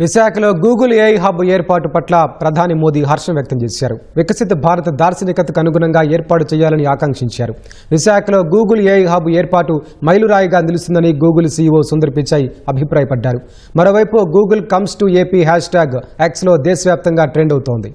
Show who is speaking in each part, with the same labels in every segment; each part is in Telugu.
Speaker 1: విశాఖలో గూగుల్ ఏఐ హబ్ ఏర్పాటు పట్ల ప్రధాని మోదీ హర్షం వ్యక్తం చేశారు. వికసిత భారత దార్శనికతకు అనుగుణంగా ఏర్పాటు చేయాలని ఆకాంక్షించారు. విశాఖలో గూగుల్ ఏఐ హబ్ ఏర్పాటు మైలురాయిగా నిలుస్తుందని గూగుల్ సీఈఓ సుందర్ పిచాయ్ అభిప్రాయపడ్డారు. మరోవైపు Google comes to AP hash tag ఎక్స్లో దేశవ్యాప్తంగా ట్రెండ్ అవుతోంది.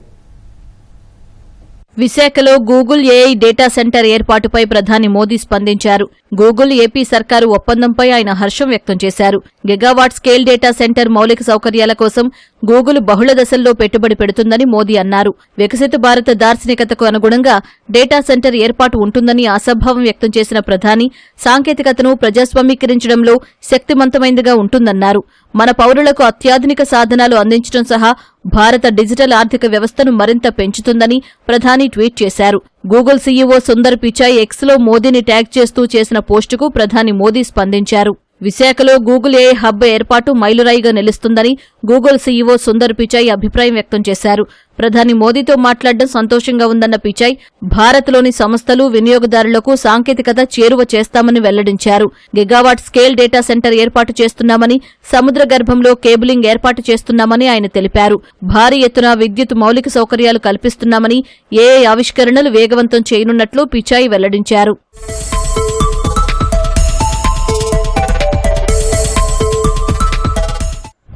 Speaker 2: విశాఖలో గూగుల్ ఏఐ డేటా సెంటర్ ఏర్పాటుపై ప్రధాని మోదీ స్పందించారు. గూగుల్ ఏపీ సర్కారు ఒప్పందంపై ఆయన హర్షం వ్యక్తం చేశారు. గిగావాట్ స్కేల్ డేటా సెంటర్ మౌలిక సౌకర్యాల కోసం గూగుల్ బహుళ దశల్లో పెట్టుబడి పెడుతుందని మోదీ అన్నారు. వికసిత భారత దార్శనికతకు అనుగుణంగా డేటా సెంటర్ ఏర్పాటు ఉంటుందని ఆశాభావం వ్యక్తం చేసిన ప్రధాని సాంకేతికతను ప్రజాస్వామీకరించడంలో శక్తిమంతమైందిగా ఉంటుందన్నారు. మన పౌరులకు అత్యాధునిక సాధనాలు అందించడం సహా భారత డిజిటల్ ఆర్థిక వ్యవస్థను మరింత పెంచుతుందని ప్రధాని ట్వీట్ చేశారు. గూగుల్ సీఈఓ సుందర్ పిచాయ్ ఎక్స్లో మోదీని ట్యాగ్ చేస్తూ చేసిన పోస్టుకు ప్రధాని మోదీ స్పందించారు. విశాఖలో గూగుల్ ఏ హబ్ ఏర్పాటు మైలురాయిగా నిలుస్తుందని గూగుల్ సీఈఓ సుందర్ పిచాయ్ అభిప్రాయం వ్యక్తం చేశారు. ప్రధాని మోదీతో మాట్లాడడం సంతోషంగా ఉందన్న పిచాయ్ భారత్లోని సంస్థలు వినియోగదారులకు సాంకేతికత చేరువ చేస్తామని వెల్లడించారు. గిగావాట్ స్కేల్ డేటా సెంటర్ ఏర్పాటు చేస్తున్నామని సముద్ర గర్భంలో కేబులింగ్ ఏర్పాటు చేస్తున్నామని ఆయన తెలిపారు. భారీ ఎత్తున విద్యుత్ మౌలిక సౌకర్యాలు కల్పిస్తున్నామని ఏఐ ఆవిష్కరణలు వేగవంతం చేయనున్నట్లు పిచాయ్ వెల్లడించారు.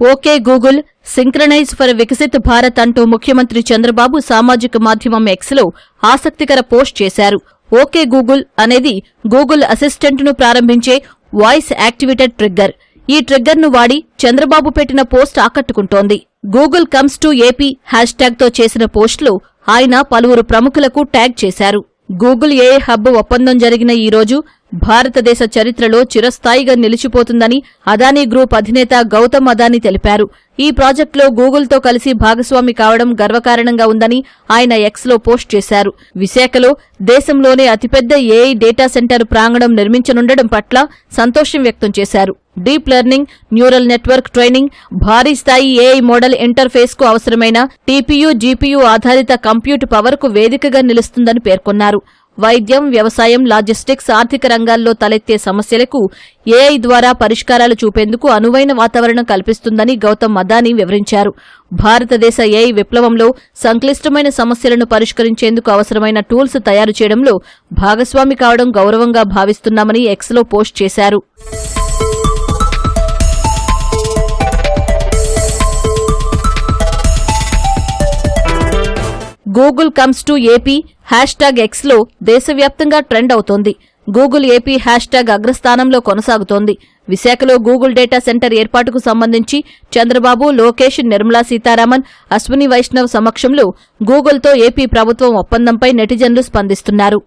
Speaker 2: Okay Google synchronize for Viksit Bharat అంటూ ముఖ్యమంత్రి చంద్రబాబు సామాజిక మాధ్యమం ఎక్స్లో ఆసక్తికర పోస్ట్ చేశారు. ఓకే గూగుల్ అనేది గూగుల్ అసిస్టెంట్ను ప్రారంభించే వాయిస్ యాక్టివేటెడ్ ట్రిగ్గర్. ఈ ట్రిగ్గర్ను వాడి చంద్రబాబు పెట్టిన post ఆకట్టుకుంటోంది. Google comes to AP hash ట్యాగ్తో చేసిన పోస్ట్లో ఆయన పలువురు ప్రముఖులకు ట్యాగ్ చేశారు. గూగుల్ ఏ హబ్ ఒప్పందం జరిగిన ఈ రోజు భారతదేశ చరిత్రలో చిరస్థాయిగా నిలిచిపోతుందని అదానీ గ్రూప్ అధినేత గౌతమ్ అదానీ తెలిపారు. ఈ ప్రాజెక్టులో గూగుల్తో కలిసి భాగస్వామి కావడం గర్వకారణంగా ఉందని ఆయన ఎక్స్లో పోస్ట్ చేశారు. విశాఖలో దేశంలోనే అతిపెద్ద ఏఐ డేటా సెంటర్ ప్రాంగణం నిర్మించనుండడం పట్ల సంతోషం వ్యక్తం చేశారు. Deep learning neural network training భారీ స్థాయి ఏఐ మోడల్ ఇంటర్ఫేస్కు అవసరమైన టీపీయూ జీపీయూ ఆధారిత కంప్యూట్ పవర్కు వేదికగా నిలుస్తుందని పేర్కొన్నారు. వైద్యం వ్యవసాయం లాజిస్టిక్స్ ఆర్థిక రంగాల్లో తలెత్తే సమస్యలకు ఏఐ ద్వారా పరిష్కారాలు చూపేందుకు అనువైన వాతావరణం కల్పిస్తుందని గౌతమ్ అదానీ వివరించారు. భారతదేశ ఏఐ విప్లవంలో సంక్లిష్టమైన సమస్యలను పరిష్కరించేందుకు అవసరమైన టూల్స్ తయారు చేయడంలో భాగస్వామి కావడం గౌరవంగా భావిస్తున్నామని ఎక్స్లో పోస్ట్ చేశారు. Google comes to AP hash tag ఎక్స్లో దేశవ్యాప్తంగా ట్రెండ్ అవుతోంది. గూగుల్ ఏపీ హ్యాష్ ట్యాగ్ అగ్రస్థానంలో కొనసాగుతోంది. విశాఖలో గూగుల్ డేటా సెంటర్ ఏర్పాటుకు సంబంధించి చంద్రబాబు లోకేష్ నిర్మలా సీతారామన్ అశ్విని వైష్ణవ్ సమక్షంలో గూగుల్తో ఏపీ ప్రభుత్వం ఒప్పందంపై నెటిజన్లు స్పందిస్తున్నారు.